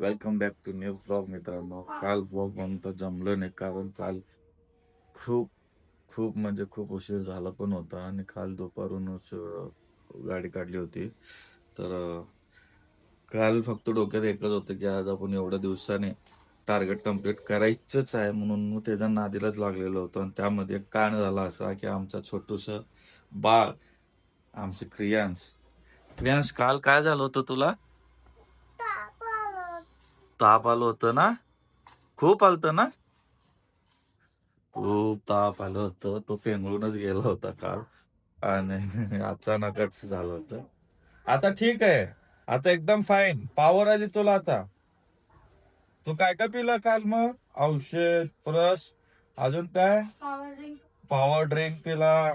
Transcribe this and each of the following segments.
Welcome back to new vlog मित्रांनो. काल vlog म्हणतो जमलं नाही कारण काल खूप खूप म्हणजे खूप उशीर झाला पण होता आणि काल दुपारून गाडी काढली होती. तर काल फक्त डोक्यात एकच होतं की आज आपण एवढ्या दिवसाने टार्गेट कंप्लीट करायचंच आहे म्हणून मी त्याच्या नादीलाच लागलेलो होतो आणि त्यामध्ये एक कान झाला असा की आमचा छोटूस बाळ आमचे क्रियांश क्रियांश काल काय झालं होतं तुला? ताप आलं होतं. ना? खूप आलतं ना? खूप ताप आलं होतं. तो पेंगळूनच गेला होता काल. आणि अचानकच झालं होतं. आता ठीक आहे. आता एकदम फाईन पॉवर आली तुला आता. तू काय काय पिला काल मग? औषध परस अजून काय? पॉवर ड्रिंक पिला.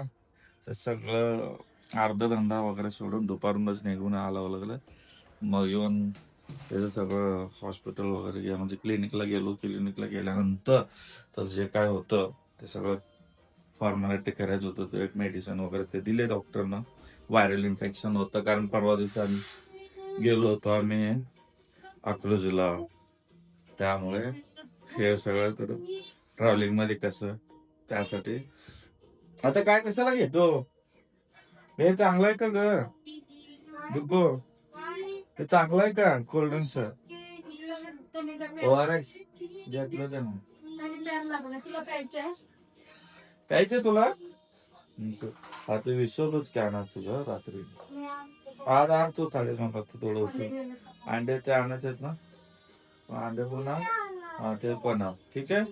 सगळं अर्ध धंदा वगैरे सोडून दुपारूनच निघून आलावं लागलं मग येऊन त्याचं सगळं हॉस्पिटल वगैरे गेलं म्हणजे क्लिनिकला गेलो क्लिनिकला गेल्यानंतर तर जे काय होतं ते सगळं फॉर्मॅलिटी करायचं होतं. ते एक मेडिसिन वगैरे ते दिले डॉक्टरनं व्हायरल इन्फेक्शन होतं कारण परवा दिवशी आम्ही गेलो होतो आम्ही अकलूजला. त्यामुळे हे सगळं करू ट्रॅव्हलिंगमध्ये कसं त्यासाठी. आता काय कशाला घेतो? हे चांगलं आहे का ग? डुग्गो ते चांगलं आहे का? कोल्ड्रिंक्स ओआरएस घेतलं ते ना प्यायचे तुला? आता विसरलोच कॅनाच ग रात्री. आज आणतो थाळी फक्त थोडं उशीर. अंडे ते आणायचे आहेत ना? अंडे पण हा ते पण ठीक आहे?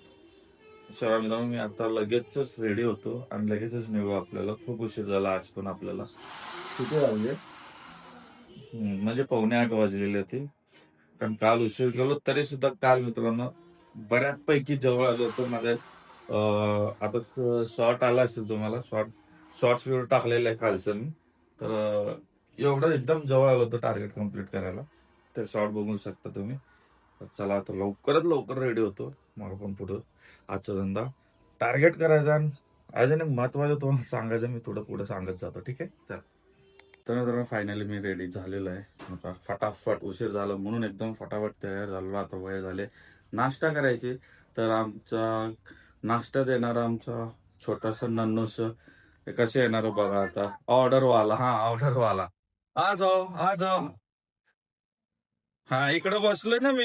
चला मित्रांनो मी आता लगेचच रेडी होतो आणि लगेचच निघू आपल्याला. खूप उशीर झाला आज पण आपल्याला. किती वाजले? म्हणजे पावणे आठ वाजलेले होते. कारण काल उशीर गेलो तरी सुद्धा काल मित्रांनो बऱ्याचपैकी जवळ आलो होतो. म्हणजे, माझ्या आता शॉर्ट आला असेल तुम्हाला. शॉर्ट शॉर्ट्स व्हिडिओ टाकलेला आहे कालचं मी. तर एवढं एकदम जवळ आलो होतं टार्गेट कंप्लीट करायला. ते शॉर्ट बघू शकता तुम्ही. चला आता लवकरात लवकर रेडी होतो. मग पण पुढं आजचा धंदा टार्गेट करायचा आणि अजून एक महत्वाचं तुम्हाला सांगायचं मी थोडं पुढं सांगत जातो ठीक आहे? चल. तर मित्रांनो फायनली मी रेडी झालेलो आहे. आता फटाफट उशीर झाला म्हणून एकदम फटाफट तयार झालो आता वय झाले नाश्ता करायचे. तर आमचा नाश्ता देणारा आमचा छोटासा नन्नूस. हे कसं येणार हो बघा आता. ऑर्डर वाला हा ऑर्डर वाला आ जाओ आ जाओ. हा इकडे बसलोय ना मी.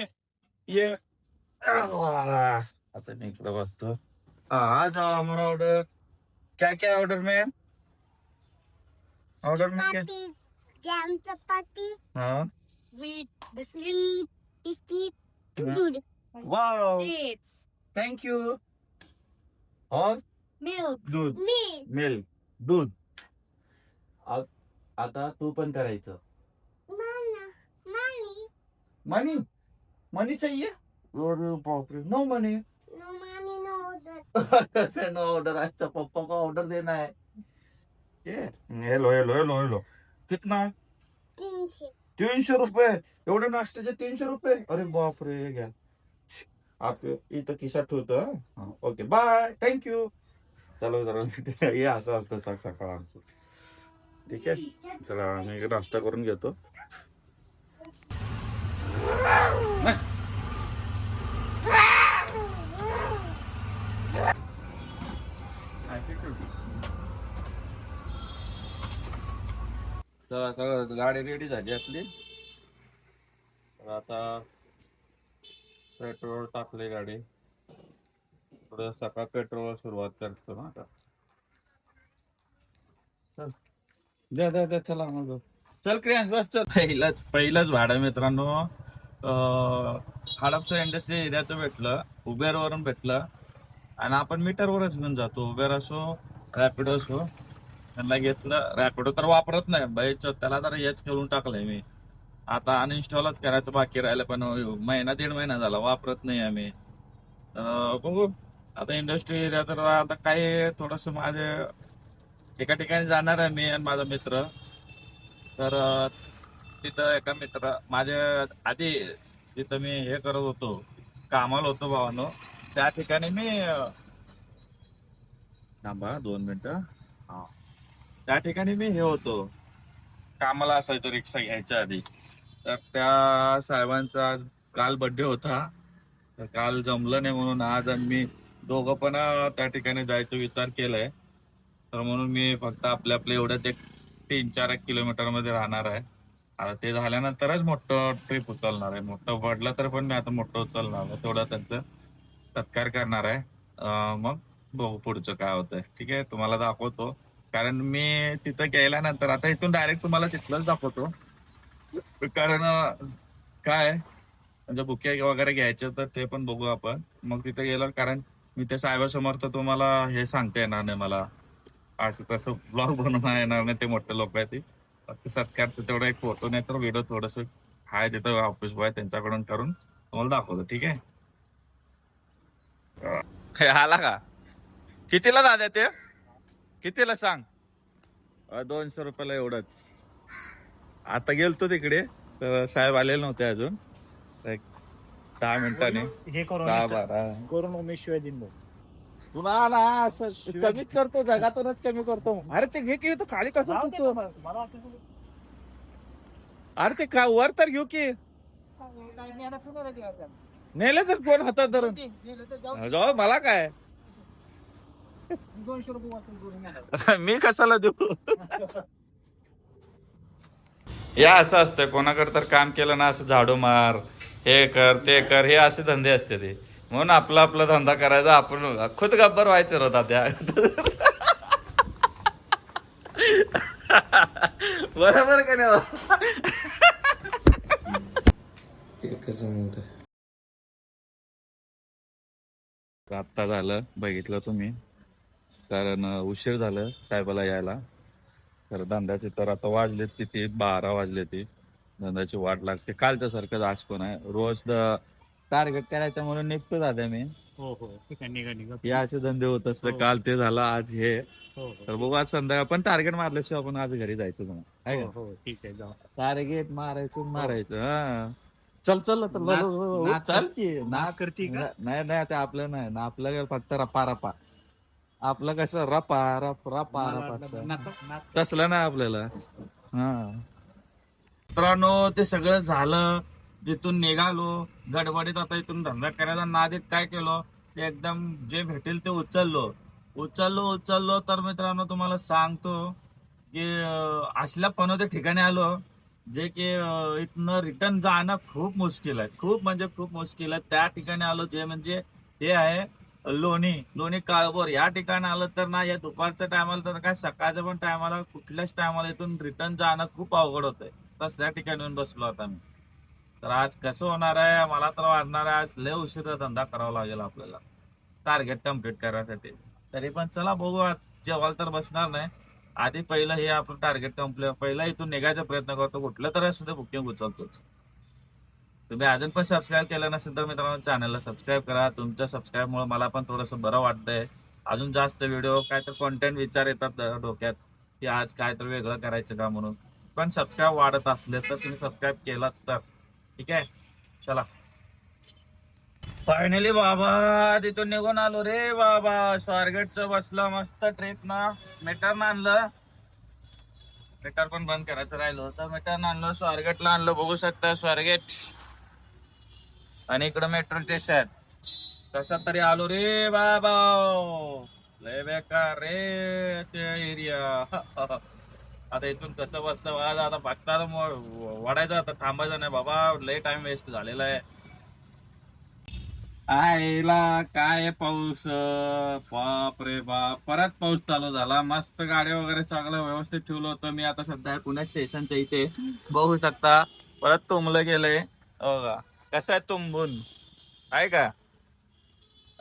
ये. आता मी इकडे बसतो. हा आ जाओ हमारा ऑर्डर क्या क्या ऑर्डर में ऑर्डर में क्या? चपाती जॅम चपाती. हाँ? Wheat biscuit. बिस्किट। दूध. वाओ डेट्स थैंक यू और मिल्क दूध मिल्क दूध आ- आता तू पण करायचं. माना मानी मनी मनी चाहिए? अरे बाप रे no money no money no order no order अच्छा पप्पा को ऑर्डर देना है ये हेलो हेलो हेलो हेलो कितना? तीनशे. रुपये. एवढे नाश्त्याचे तीनशे रुपये? अरे बाप रे हे घ्या. आप इथं खिशात ठेवतो ओके. बाय थँक्यू चला जरा हे असं असतं सकाळ सकाळ आमचं. ठीक आहे? चला आम्ही इकडे नाश्ता करून घेतो. तर आता गाडी रेडी झाली आपली. आता पेट्रोल टाकले गाडी. थोडं सकाळ पेट्रोल सुरुवात करतो ना आता. द्या द्या द्या चला मग. चल क्रियांश बस चल. पहिलाच पहिलाच भाडं मित्रांनो. हडपसर इंडस्ट्री एरियाचं भेटलं. उबेरवरून भेटलं. आणि आपण मीटरवरच घेऊन जातो उबेर असो रॅपिडो असो. त्यांना घेतलं रॅपिडो तर वापरत नाही. बाईच त्याला तर हेच करून टाकलंय मी. आता अनइन्स्टॉलच करायचं बाकी राहिलं पण महिना दीड महिना झाला वापरत नाही आम्ही. तर बघू. आता इंडस्ट्री एरिया तर आता काही थोडस माझे एका ठिकाणी जाणार आहे मी आणि माझा मित्र. तर तिथं एका मित्र माझे आधी तिथं मी हे करत होतो कामाला होतो भावानो. त्या ठिकाणी मी थांबा दोन मिनिटं. हा. त्या ठिकाणी मी हे होतो. कामाला असायचो रिक्षा घ्यायच्या आधी. तर त्या साहेबांचा काल बर्थडे होता. तर काल जमलं नाही म्हणून आज आम्ही दोघं पण त्या ठिकाणी जायचा विचार केलाय. तर म्हणून मी फक्त आपल्या आपल्या एवढ्याच एक तीन चार एक किलोमीटरमध्ये राहणार आहे. आता ते झाल्यानंतरच मोठं ट्रिप उचलणार आहे. मोठं पडलं तर पण मी आता मोठं उचलणार आहे. तेवढं त्यांचं सत्कार करणार आहे. मग बघू पुढचं काय होतंय. ठीक आहे? तुम्हाला दाखवतो. कारण मी तिथं गेल्यानंतर आता इथून डायरेक्ट तुम्हाला तिथलंच दाखवतो. कारण काय? म्हणजे बुके वगैरे घ्यायचे तर ते पण बघू आपण. मग तिथे गेलो कारण मी त्या साहेबासमोर तर तुम्हाला हे सांगता येणार नाही मला. असं तसं ब्लॉग बनवून येणार नाही ते मोठे लोक आहेत ते. सत्कार तेवढा एक फोटो नाही तर व्हिडिओ थोडस हाय तिथं ऑफिस बॉय त्यांच्याकडून करून तुम्हाला दाखवतो. ठीक आहे? आला का? कितीला दादा ते? कितीला सांग? दोनशे रुपयाला एवढंच. आता गेलतो तिकडे तर साहेब आलेले नव्हते अजून. दहा मिनिटांनी. हे करून दहा बारा. करून उमेश शिवाय दिन भाऊ तुला ना असं कमीच करतो जगातूनच कमी करतो. अरे ते घे की तो खाली कसं? ना, मला अरे ते का वर तर घेऊ की. नेले तर कोण हातात धरून? तर जाऊ. जाऊ मला काय? दोनशे रुपये वाचून करून येणार. मी कशाला देऊ? या असं असतं कोणाकडे तर काम केलं ना असं झाडू मार हे कर ते कर हे असे धंदे असते ते. म्हणून आपला आपला धंदा करायचा आपण खुद गब्बर व्हायचं रो त्या बरोबर का नाही झालं बघितलं तुम्ही. कारण उशीर झालं साहेबाला यायला. तर धंद्याचे तर आता वाजलेत किती? बारा वाजले ते धंद्याची वाट लागते. कालच्या सारखं आज पण आहे? रोज टार्गेट करायचं म्हणून निघतो दादा मी. हो हो. हे असे धंदे होत असते. हो. काल ते झालं आज हे. हो हो. तर बघू आज संध्याकाळ. पण टार्गेट मारल्याशिवाय आपण आज घरी जायचं जाऊ. टार्गेट मारायचं मारायचं. हा. चल चल नाक- चल. की ना करते का? नाही नाही ते आपलं नाही. ना आपलं फक्त रपा रपा. आपलं कसं रपा रप रपा मला रपा वाटलं नाक- नाक- तसलं नाही आपल्याला. हा. मित्रांनो ते सगळं झालं. तिथून निघालो. गडबडीत आता इथून धंदा करायला नादीत काय केलो? ते एकदम जे भेटेल ते उचललो. उचललो उचललो. तर मित्रांनो तुम्हाला सांगतो की अं, असल्या पनोते ठिकाणी आलो. जे की इथनं रिटर्न जाणं खूप मुश्किल आहे. खूप म्हणजे खूप मुश्किल आहे. त्या ठिकाणी आलो जे म्हणजे हे आहे लोणी. लोणी काळभोर. या ठिकाणी आलं तर ना या दुपारच्या टायमाला तर काय सकाळच्या पण टायमाला कुठल्याच टायमाला इथून रिटर्न जाणं खूप अवघड होतंय. तस त्या ठिकाणी येऊन बसलो आता मी. तर आज कसं होणार आहे मला तर वाटणार आहे आज लय उशिरा धंदा करावा लागेल आपल्याला. टार्गेट कंप्लीट करायसाठी. तरी पण चला बघू आज जेवायला तर बसणार नाही. आधी पहिलं हे आपण टार्गेट कंप्लीट पहिला इथून निघायचा प्रयत्न करतो कुठलं तर सुद्धा बुकिंग उचलतोच. तुम्ही अजून पण सबस्क्राईब केलं नसेल तर मित्रांनो चॅनलला सबस्क्राईब करा. तुमच्या सबस्क्राईबमुळे मला पण थोडंसं बरं वाटतंय. अजून जास्त व्हिडिओ काय तर कॉन्टेंट विचार येतात डोक्यात की आज काय तर वेगळं करायचं का म्हणून. पण सबस्क्राईब वाढत असले तर तुम्ही सबस्क्राईब केलात तर. ठीक आहे? चला. फायनली बाबा तिथून निघून आलो रे बाबा. स्वारगेटचं बसलं मस्त ट्रेन ना. मीटर आणलं मीटर पण बंद करायचं राहिलं. तर मीटर आणलं स्वारगेटला आणलं. बघू शकता स्वारगेट. आणि इकडं मेट्रो स्टेशन कसा तरी आलो रे बाबा. लय बेकार रे ते एरिया आता इथून कसं बसलं? आज आता बघता वाढायचं आता थांबायचं नाही बाबा. लय टाइम वेस्ट झालेला आहे. आईला काय पाऊस? बाप रे बाप. परत पाऊस चालू झाला. मस्त गाड्या वगैरे चांगलं व्यवस्थित ठेवलं होतं. मी आता सध्या पुणे स्टेशनच्या इथे बघू शकता. परत तुंबलं गेलंय. हो कसं आहे तुंबून? आहे का?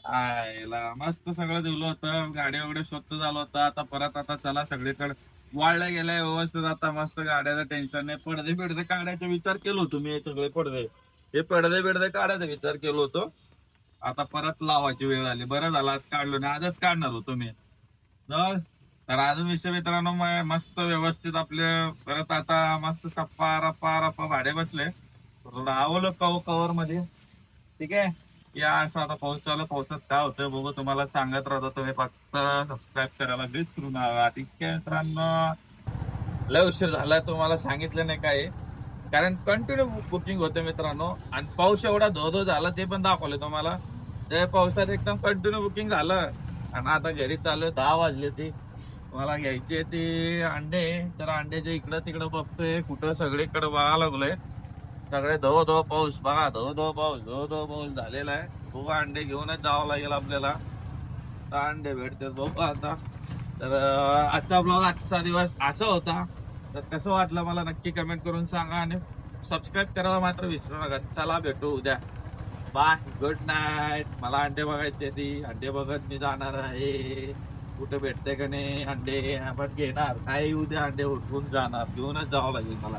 आईला मस्त सगळं दिलं होतं. गाडी वगैरे स्वच्छ झालं होतं. आता परत आता चला सगळीकडे. वाढल्या गेलाय व्यवस्थित आता. मस्त गाड्याचं टेन्शन नाही. पडदे बिडदे काढायचा विचार केलो होतो मी. हे सगळे पडदे. हे पडदे बिडदे काढायचा विचार केलो होतो. आता परत लावायची वेळ आली. बरं झालं आज काढलो नाही आजच काढणार होतो मी तर अजून विषय मित्रांनो मस्त व्यवस्थित आपले परत आता मस्त सप्पा रप्पा रप्पा भाडे बसले. लावलं कव कवर मध्ये ठीक आहे? या असं आता पाऊस चालू पावसात काय होतं बघू तुम्हाला सांगत राहतो. तुम्ही फक्त सबस्क्राईब करायला विसरू नका. ठीक आहे मित्रांनो? लय उशीर झालाय तुम्हाला सांगितलं नाही काय कारण कंटिन्यू बुकिंग होते मित्रांनो. आणि पाऊस एवढा धो धो झाला ते पण दाखवले तुम्हाला. ते पावसात एकदम कंटिन्यू बुकिंग झालं. आणि आता घरी चालू आहे, दहा वाजले ते. मला घ्यायचे ते अंडे. तर अंड्याच्या इकडं तिकडं बघतोय कुठं सगळीकडे बघा लागलोय. सगळे धो धो पाऊस बघा धो धो पाऊस धो धो पाऊस झालेला आहे. खूप अंडे घेऊनच जावं लागेल आपल्याला. तर अंडे भेटते बघू आता. तर आजचा ब्लॉग आजचा दिवस असा होता. तर कसं वाटलं मला नक्की कमेंट करून सांगा. आणि सबस्क्राईब करायला मात्र विसरू नका. चला भेटू उद्या. बाय गुड नाईट मला अंडे बघायचे ती. अंडे बघत मी जाणार आहे. कुठे भेटते का नाही अंडे? आपण घेणार. काही उद्या अंडे उठवून जाणार. घेऊनच जावं लागेल मला.